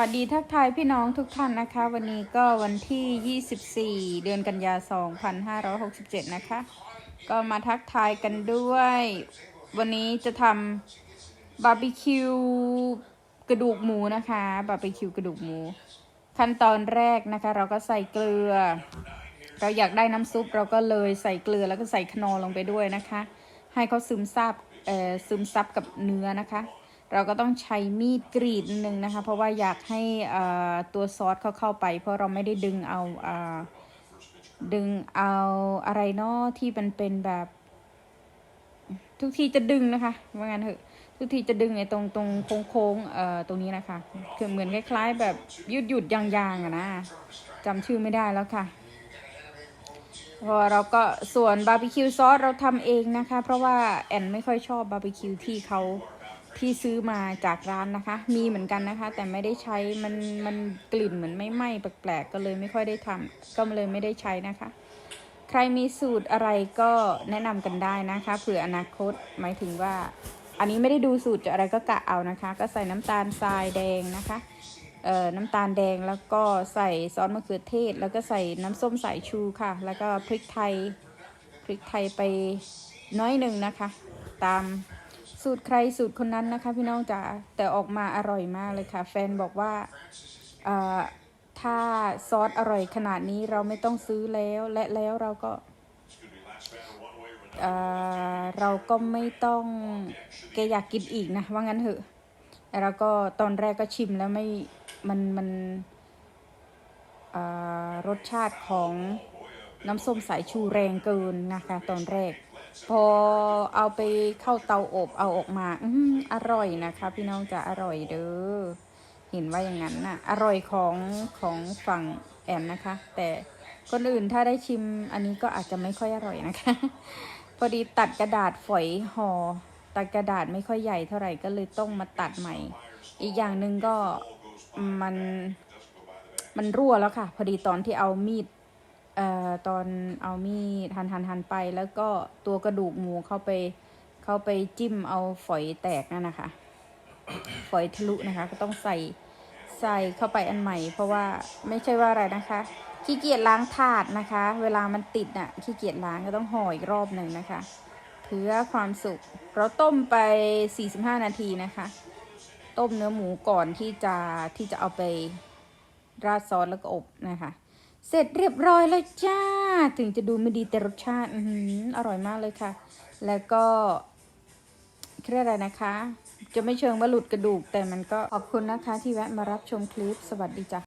วัสดีทักทายพี่น้องทุกท่านนะคะ วันนี้ก็วันที่ 24 เดือนกันยา 2567 นะคะ ก็มาทักทายกันด้วย วันนี้จะทำบาร์บีคิวกระดูกหมูนะคะบาร์บีคิวกระดูกหมู ขั้นตอนแรกนะคะ เราก็ใส่เกลือ เราอยากได้น้ำซุปเราก็เลยใส่เกลือแล้วก็ใส่ขนอลงไปด้วยนะคะ ให้เขาซึมซับเอ่อซึมซับกับเนื้อนะคะ เราก็ต้องใช้มีดกรีดนึงนะคะ เพราะว่าอยากให้ตัวซอสเขาเข้าไป เพราะเราไม่ได้ดึงเอาอดึงเอาอะไรเนาะที่มันเป็นแบบ ทุกทีจะดึงนะคะว่างั้นเถอะทุกทีจะดึงไอ้ตรงตรงโค้งโค้งๆเอ่อตรงนี้นะคะคือเหมือนคล้าย ๆ แบบยืดหยุดยางๆอะนะจำชื่อไม่ได้แล้วค่ะพอเราก็ส่วนบาร์บีคิวซอสเราทำเองนะคะ เพราะว่าแอนไม่ค่อยชอบบาร์บีคิวที่เขา ที่ซื้อมาจากร้านนะคะ มีเหมือนกันนะคะ แต่ไม่ได้ใช้มันมันกลิ่นเหมือนไม่ไหม้แปลกๆก็เลยไม่ค่อยได้ทำก็เลยไม่ได้ใช้นะคะ ใครมีสูตรอะไรก็แนะนำกันได้นะคะเผื่ออนาคตหมายถึงว่า อันนี้ไม่ได้ดูสูตรจะอะไรก็กะเอานะคะ ก็ใส่น้ำตาลทรายแดงนะคะเอ่อน้ำตาลแดงแล้วก็ใส่ซอสมะเขือเทศ แล้วก็ใส่น้ำส้มสายชูค่ะ แล้วก็พริกไทยพริกไทยไปน้อยหนึ่งนะคะ ตาม สูตรใครสูตรคนนั้นนะคะ พี่น้องจ๋าแต่ออกมาอร่อยมากเลยค่ะ แฟนบอกว่าถ้าซอสอร่อยขนาดนี้เราไม่ต้องซื้อแล้วและแล้วเราก็เราก็ไม่ต้องแกอยากกินอีกนะว่างั้นเถอะแล้วก็ตอนแรกก็ชิมแล้วไม่มันมันรสชาติของน้ำส้มสายชูแรงเกินนะคะ ตอนแรก พอเอาไปเข้าเตาอบเอาออกมา อืมอร่อยนะคะ พี่น้องจะอร่อยเด้อเห็นว่าอย่างนั้นน่ะอร่อยของของฝั่งแอนนะคะ แต่คนอื่นถ้าได้ชิมอันนี้ก็อาจจะไม่ค่อยอร่อยนะคะ พอดีตัดกระดาษฝอยห่อตัดกระดาษไม่ค่อยใหญ่เท่าไหร่ก็เลยต้องมาตัดใหม่ อีกอย่างหนึ่งก็มันมันรั่วแล้วค่ะ พอดีตอนที่เอามีด เอ่อตอนเอามีดหันหันหันไปแล้วก็ตัวกระดูกหมูเข้าไปเข้าไปจิ้มเอาฝอยแตกนั่นนะคะ ฝอยทะลุนะคะ ก็ต้องใส่ใส่เข้าไปอันใหม่ เพราะว่าไม่ใช่ว่าอะไรนะคะขี้เกียจล้างถาดนะคะ เวลามันติดน่ะขี้เกียจล้างก็ต้องห่ออีกรอบหนึ่งนะคะ เพื่อความสุกเราต้มไป 45 นาทีนะคะ ต้มเนื้อหมูก่อนที่จะที่จะเอาไปราดซอสแล้วก็อบนะคะ เสร็จเรียบร้อยแล้วจ้า ถึงจะดูไม่ดีแต่รสชาติ อือออร่อยมากเลยค่ะ แล้วก็เรียกอะไรนะคะ จะไม่เชิงว่าหลุดกระดูกแต่มันก็ขอบคุณนะคะที่แวะมารับชมคลิป สวัสดีจ้ะ